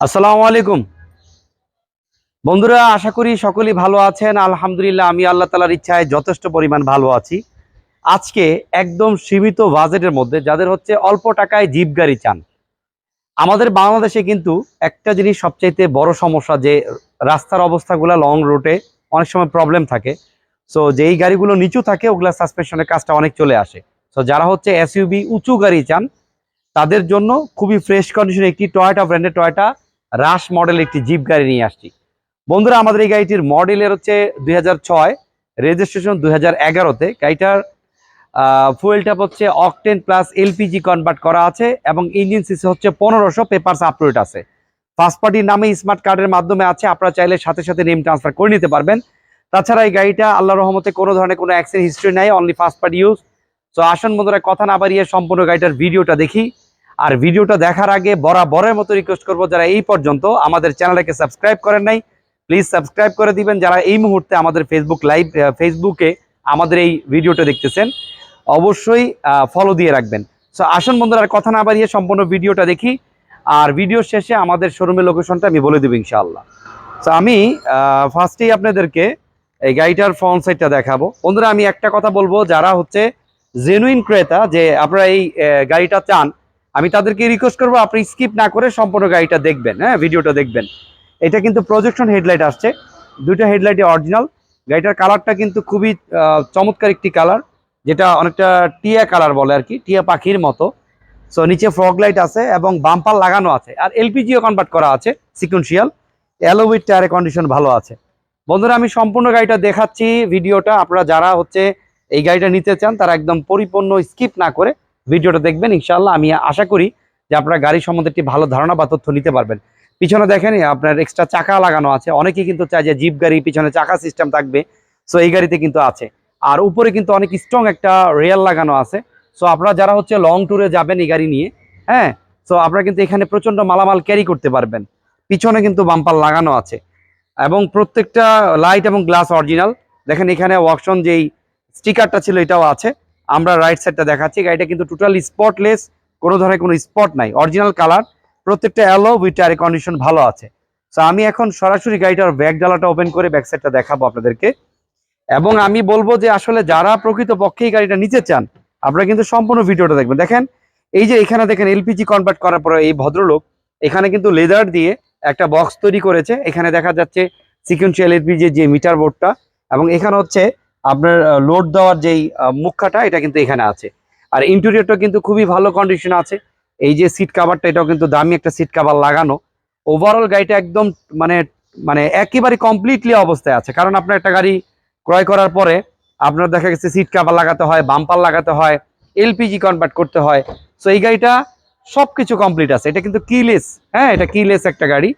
আসসালামু আলাইকুম। বন্ধুরা, আশা করি সকলেই ভালো আছেন। আলহামদুলিল্লাহ, আমি আল্লাহ তালার ইচ্ছায় যথেষ্ট পরিমাণ ভালো আছি। আজকে একদম সীমিত বাজেটের মধ্যে যাদের হচ্ছে অল্প টাকায় জিপ গাড়ি চান। আমাদের বাংলাদেশে কিন্তু একটা জিনিস সবচাইতে বড় সমস্যা যে, রাস্তার অবস্থাগুলো লং রুটে অনেক সময় প্রবলেম থাকে। সো যেই গাড়িগুলো নিচু থাকে, ওগুলা সাসপেনশনের কাজটা অনেক চলে আসে। সো যারা হচ্ছে এসইউবি উঁচু গাড়ি চান, তাদের জন্য খুবই ফ্রেশ কন্ডিশনে একটি টয়টা ব্র্যান্ডের টয়টা রাশ মডেল একটি জিপ গাড়ি নিয়ে আসছি। বন্ধুরা, আমাদের এই গাড়িটির মডেলের হচ্ছে দুই হাজার ছয় রেজিস্ট্রেশন দুই হাজার এগারোতে। গাড়িটার ফুয়েল ট্যাপ হচ্ছে অকটেন প্লাস এলপিজি কনভার্ট করা আছে এবং ইঞ্জিন সিসি হচ্ছে পনেরোশো পেপারস আপলোড আছে। ফার্স্ট পার্টির নামে স্মার্ট কার্ডের মাধ্যমে আছে, আপনারা চাইলে সাথে সাথে নেম ট্রান্সফার করে নিতে পারবেন। তাছাড়া এই গাড়িটা আল্লাহ রহমতে কোনো ধরনের কোনো অ্যাক্সিডেন্ট হিস্ট্রি নেই অনলি ফার্স্ট পার্টি ইউজ তো আসন বন্ধুরা, কথা না বাড়িয়ে সম্পূর্ণ গাড়িটার ভিডিওটা দেখি। আর ভিডিওটা দেখার আগে বরাবরের মতো রিকোয়েস্ট করব, যারা এই পর্যন্ত আমাদের চ্যানেলটাকে সাবস্ক্রাইব করেন নাই প্লিজ সাবস্ক্রাইব করে দিবেন। যারা এই মুহূর্তে আমাদের ফেসবুক লাইভ ফেসবুকে আমাদের এই ভিডিওটা দেখতেছেন, অবশ্যই ফলো দিয়ে রাখবেন। সো আসুন বন্ধুরা, আর কথা না বাড়িয়ে সম্পূর্ণ ভিডিওটা দেখি। আর ভিডিও শেষে আমাদের শোরুমের লোকেশনটা আমি বলে দেবো ইনশাআল্লাহ। তো আমি ফার্স্টেই আপনাদেরকে এই গাড়িটার ফ্রন্ট সাইডটা দেখাবো। বন্ধুরা, আমি একটা কথা বলব, যারা হচ্ছে জেনুইন ক্রেতা, যে আপনারা এই গাড়িটা চান আমি তাদেরকে রিকোয়েস্ট করব, আপনি স্কিপ না করে সম্পূর্ণ গাড়িটা দেখবেন হ্যাঁ ভিডিওটা দেখবেন। এটা কিন্তু প্রজেকশন হেডলাইট আসছে দুটো হেডলাইটে অরিজিনাল গাড়িটার কালারটা কিন্তু খুবই চমৎকার একটি কালার যেটা অনেকটা টিয়া কালার বলে আর কি, টিয়া পাখির মতো। সো নিচে ফ্রগ লাইট আছে এবং বাম্পার লাগানো আছে, আর এলপিজিও কনভার্ট করা আছে সিকুয়েন্সিয়াল অ্যালোউইথ টায়ারের কন্ডিশন ভালো আছে। বন্ধুরা, আমি সম্পূর্ণ গাড়িটা দেখাচ্ছি ভিডিওটা আপনারা যারা হচ্ছে এই গাড়িটা নিতে চান, তারা একদম পরিপূর্ণ স্কিপ না করে ভিডিওটা দেখবেন ইনশাল্লাহ আমি আশা করি যে আপনারা গাড়ি সম্বন্ধে একটি ভালো ধারণা বা তথ্য নিতে পারবেন। পিছনে দেখেন, আপনার এক্সট্রা চাকা লাগানো আছে। অনেকেই কিন্তু চায় যে জিপ গাড়ি পিছনে চাকা সিস্টেম থাকবে সো এই গাড়িতে কিন্তু আছে। আর উপরে কিন্তু অনেক স্ট্রং একটা রেয়াল লাগানো আছে। সো আপনারা যারা হচ্ছে লং ট্যুরে যাবেন এই গাড়ি নিয়ে হ্যাঁ? সো আপনারা কিন্তু এখানে প্রচণ্ড মালামাল ক্যারি করতে পারবেন। পিছনে কিন্তু বাম্পার লাগানো আছে। এবং প্রত্যেকটা লাইট এবং গ্লাস অরিজিনাল দেখেন এখানে ওয়াকশন যেই স্টিকারটা ছিল এটাও আছে। আমরা রাইট সাইডটা দেখাচ্ছি। গাড়িটা কিন্তু টোটাল স্পটলেস কোনো ধরনের কোনো স্পট নাই অরিজিনাল কালার প্রত্যেকটা অ্যালো উইথ টায়ার কন্ডিশন ভালো আছে। সো আমি এখন সরাসরি গাড়িটার ব্যাক ডালাটা ওপেন করে ব্যাক সাইডটা দেখাবো আপনাদেরকে। এবং আমি বলব যে আসলে যারা প্রকৃতপক্ষে এই গাড়িটা নিতে চান, আপনারা কিন্তু সম্পূর্ণ ভিডিওটা দেখবেন। দেখেন, এই যে এখানে দেখেন এলপিজি কনভার্ট করার পরে এই ভদ্রলোক, এখানে কিন্তু লেদার দিয়ে একটা বক্স তৈরি করেছে। এখানে দেখা যাচ্ছে সিকুয়েন্সিয়াল এলপিজি যে মিটার বোর্ডটা এবং এখানে হচ্ছে আপনার লোড দেওয়ার যেই মুখাটা এটা কিন্তু এখানে আছে। আর ইন্টেরিয়রটা কিন্তু খুবই ভালো কন্ডিশন আছে। এই যে সিট কাভারটা এটাও কিন্তু দামি একটা সিট কাভার লাগানো। ওভারঅল গাড়িটা একদম মানে মানে একেবারে কমপ্লিটলি অবস্থায় আছে। কারণ আপনার একটা গাড়ি ক্রয় করার পরে আপনার দেখা গেছে সিট কাভার লাগাতে হয় বাম্পার লাগাতে হয় এলপিজি কনভার্ট করতে হয়। সো এই গাড়িটা সবকিছু কমপ্লিট আছে। এটা কিন্তু কিলেস হ্যাঁ এটা কিলেস একটা গাড়ি।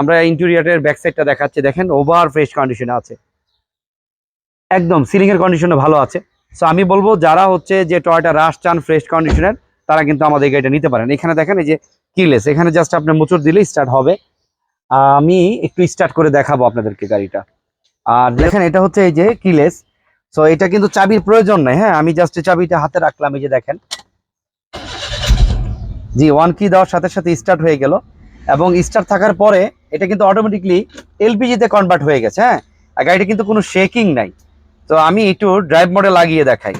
আমরা ইন্টেরিয়রের ব্যাক সাইডটা দেখাচ্ছি। দেখেন ওভার ফ্রেশ কন্ডিশনে আছে। একদম সিলিং এর কন্ডিশনে ভালো আছে। সো আমি বলব যারা হচ্ছে যে টয়টা রাশ চান ফ্রেশ কন্ডিশনের তারা কিন্তু আমাদের গাড়িটা নিতে পারেন। এখানে দেখেন এই যে কিলেস এখানে জাস্ট আপনি মোচড় দিলেই স্টার্ট হবে। আমি একটু স্টার্ট করে দেখাবো আপনাদেরকে গাড়িটা। আর দেখেন এটা হচ্ছে এই যে কিলেস সো এটা কিন্তু চাবির প্রয়োজন নাই হ্যাঁ? আমি জাস্ট চাবিটা হাতে রাখলাম, এই যে দেখেন। জি ওয়ান কি দেওয়ার সাথে সাথে স্টার্ট হয়ে গেল। এবং স্টার্ট থাকার পরে এটা কিন্তু অটোমেটিকলি এলপিজিতে কনভার্ট হয়ে গেছে হ্যাঁ? গাড়িটা কিন্তু কোনো শেকিং নাই। তো আমি একটু ড্রাইভ মোডে লাগিয়ে দেখাই।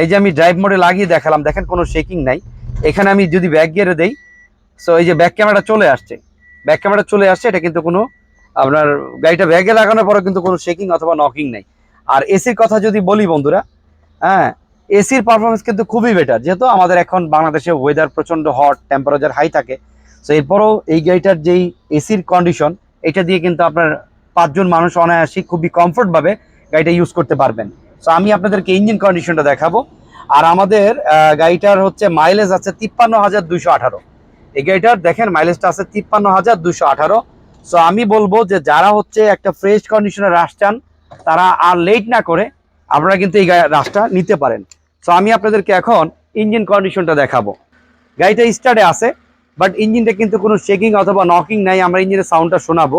এই যে আমি ড্রাইভ মোডে লাগিয়ে দেখালাম, দেখেন কোনো শেকিং নাই। এখানে আমি যদি ব্যাক গিয়ারে দেই সো এই যে ব্যাক ক্যামেরা চলে আসছে। ব্যাক ক্যামেরা চলে আসছে, এটা কিন্তু কোনো, আপনার গাড়িটা ব্যাগে লাগানোর পরে কিন্তু কোনো শেকিং অথবা নকিং নাই। আর এসির কথা যদি বলি বন্ধুরা হ্যাঁ এসির পারফরমেন্স কিন্তু খুবই বেটার যেহেতু আমাদের এখন বাংলাদেশে ওয়েদার প্রচণ্ড হট টেম্পারেচার হাই থাকে। সো এরপরও এই গাড়িটার যেই এসির কন্ডিশন এটা দিয়ে কিন্তু আপনার পাঁচজন মানুষ অনায়াসি খুবই কমফোর্ট ভাবে গাড়িটা ইউজ করতে পারবেন। সো আমি আপনাদেরকে ইঞ্জিন কন্ডিশনটা দেখাবো। আর আমাদের গাড়িটার হচ্ছে মাইলেজ আছে তিপ্পান্ন হাজার দুইশো আঠারো। এই গাড়িটার দেখেন মাইলেজটা আছে তিপ্পান্ন হাজার দুইশো আঠারো। সো আমি বলব যে যারা হচ্ছে একটা ফ্রেশ কন্ডিশনে রাশ চান, তারা আর লেট না করে আপনারা কিন্তু এই রাশটা নিতে পারেন। সো আমি আপনাদেরকে এখন ইঞ্জিন কন্ডিশনটা দেখাবো। গাড়িটা স্টার্টে আছে বাট ইঞ্জিনটা কিন্তু কোনো শেকিং অথবা নকিং নাই। আমরা ইঞ্জিনের সাউন্ডটা শোনাবো।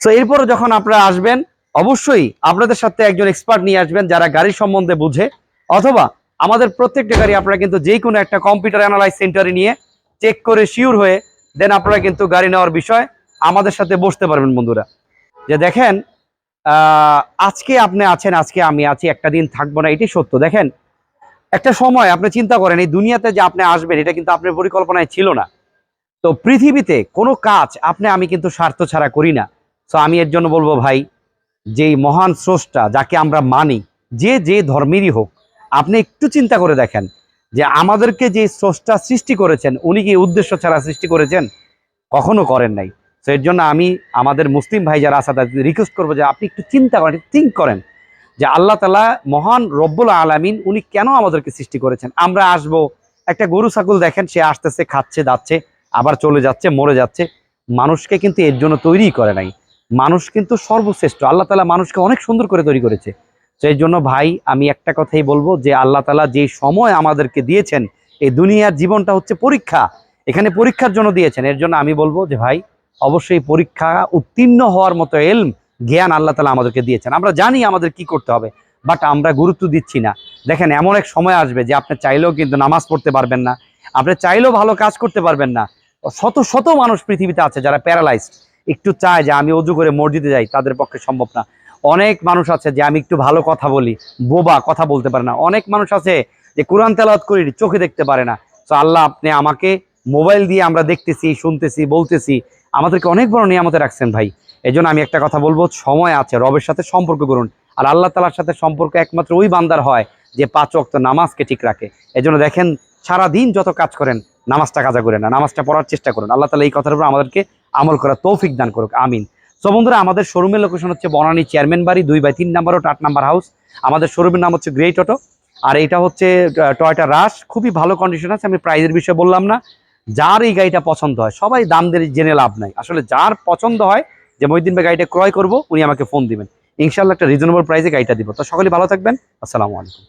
তো এরপরে যখন আপনারা আসবেন, অবশ্যই আপনাদের সাথে একজন এক্সপার্ট নিয়ে আসবেন যারা গাড়ির সম্বন্ধে বুঝে। অথবা আমাদের প্রত্যেকটা গাড়ি আপনারা কিন্তু যে কোনো একটা কম্পিউটার অ্যানালাইজ সেন্টারে নিয়ে চেক করে শিওর হয়ে দেন আপনারা কিন্তু গাড়ি নেওয়ার বিষয় আমাদের সাথে বসতে পারবেন বন্ধুরা। যে দেখেন আজকে আপনি আছেন, আজকে আমি আছি, একটা দিন থাকব না এটি সত্য। দেখেন, একটা সময় আপনি চিন্তা করেন, এই দুনিয়াতে যে আপনি আসবেন, এটা কিন্তু আপনার পরিকল্পনায় ছিল না। তো পৃথিবীতে কোনো কাজ আপনি, আমি কিন্তু স্বার্থ ছাড়া করি না। তো আমি এর জন্য বলব ভাই, যেই মহান স্রষ্টা যাকে আমরা মানি, যে যে ধর্মেরই হোক, আপনি একটু চিন্তা করে দেখেন যে আমাদেরকে যে স্রষ্টা সৃষ্টি করেছেন, উনি কি উদ্দেশ্য ছাড়া সৃষ্টি করেছেন? কখনো করেন নাই। তো এর জন্য আমি আমাদের মুসলিম ভাই যারা আছে, তাদের রিকোয়েস্ট করব যে আপনি একটু চিন্তা করেন থিঙ্ক করেন যে আল্লাহ তালা মহান রব্বুল আলামিন উনি কেন আমাদেরকে সৃষ্টি করেছেন? আমরা আসব, একটা গরু ছাগল দেখেন, সে আসতেছে, খাচ্ছে, দাচ্ছে, আবার চলে যাচ্ছে, মরে যাচ্ছে। মানুষকে কিন্তু এর জন্য তৈরি করে নাই। মানুষ কিন্তু সর্বশ্রেষ্ঠ। আল্লাহ তালা মানুষকে অনেক সুন্দর করে তৈরি করেছে। সেই জন্য ভাই, আমি একটা কথাই বলব যে, আল্লাহ তালা যে সময় আমাদেরকে দিয়েছেন, এই দুনিয়ার জীবনটা হচ্ছে পরীক্ষা। এখানে পরীক্ষার জন্য দিয়েছেন। এর জন্য আমি বলব যে, ভাই, অবশ্যই পরীক্ষা উত্তীর্ণ হওয়ার মতো এলম, জ্ঞান আল্লাহ তালা আমাদেরকে দিয়েছেন। আমরা জানি আমাদের কি করতে হবে, বাট আমরা গুরুত্ব দিচ্ছি না। দেখেন, এমন এক সময় আসবে যে, আপনি চাইলেও কিন্তু নামাজ পড়তে পারবেন না। আপনি চাইলেও ভালো কাজ করতে পারবেন না। শত শত মানুষ পৃথিবীতে আছে যারা প্যারালাইজড একটু চায় যে আমি অজু করে মসজিদে যাই, তাদের পক্ষে সম্ভব না। অনেক মানুষ আছে যে আমি একটু ভালো কথা বলি, বোবা কথা বলতে পারে না। অনেক মানুষ আছে যে কোরআন তেলাওয়াত করি, চোখে দেখতে পারে না। তো আল্লাহ আপনি আমাকে মোবাইল দিয়ে আমরা দেখতেছি, শুনতেছি, বলতেছি। আমাদেরকে অনেক বড় নিয়ামতে রাখছেন ভাই। এই জন্য আমি একটা কথা বলব, সময় আছে, রবের সাথে সম্পর্ক করুন। আর আল্লাহ তালার সাথে সম্পর্ক একমাত্র ওই বান্দার হয় যে পাঁচ ওয়াক্ত নামাজকে ঠিক রাখে। এই জন্য দেখেন সারা দিন যত কাজ করেন, নামাজটা কাজা করেন না, নামাজটা পড়ার চেষ্টা করুন। আল্লাহ তালা এই কথার উপর আমাদেরকে আমল করা তৌফিক দান করুক, আমিন। তো বন্ধুরা, আমাদের শোরুমের লোকেশন হচ্ছে বনানী চেয়ারম্যান বাড়ি, দুই বাই তিন নাম্বার ও আট নাম্বার হাউস আমাদের শোরুমের নাম হচ্ছে গ্রেট অটো আর এটা হচ্ছে টয়টা রাশ খুবই ভালো কন্ডিশন আছে, আমি প্রাইজের বিষয়ে বললাম না। যার এই গাড়িটা পছন্দ হয়, সবাই দাম দিয়ে জেনে লাভ নাই। আসলে যার পছন্দ হয়, যে মহিদিন ভাই গাড়িটা ক্রয় করব, উনি আমাকে ফোন দিবেন। ইনশাল্লাহ একটা রিজনেবল প্রাইসে গাড়িটা দিব। তো সকলে ভালো থাকবেন। আসসালামু আলাইকুম।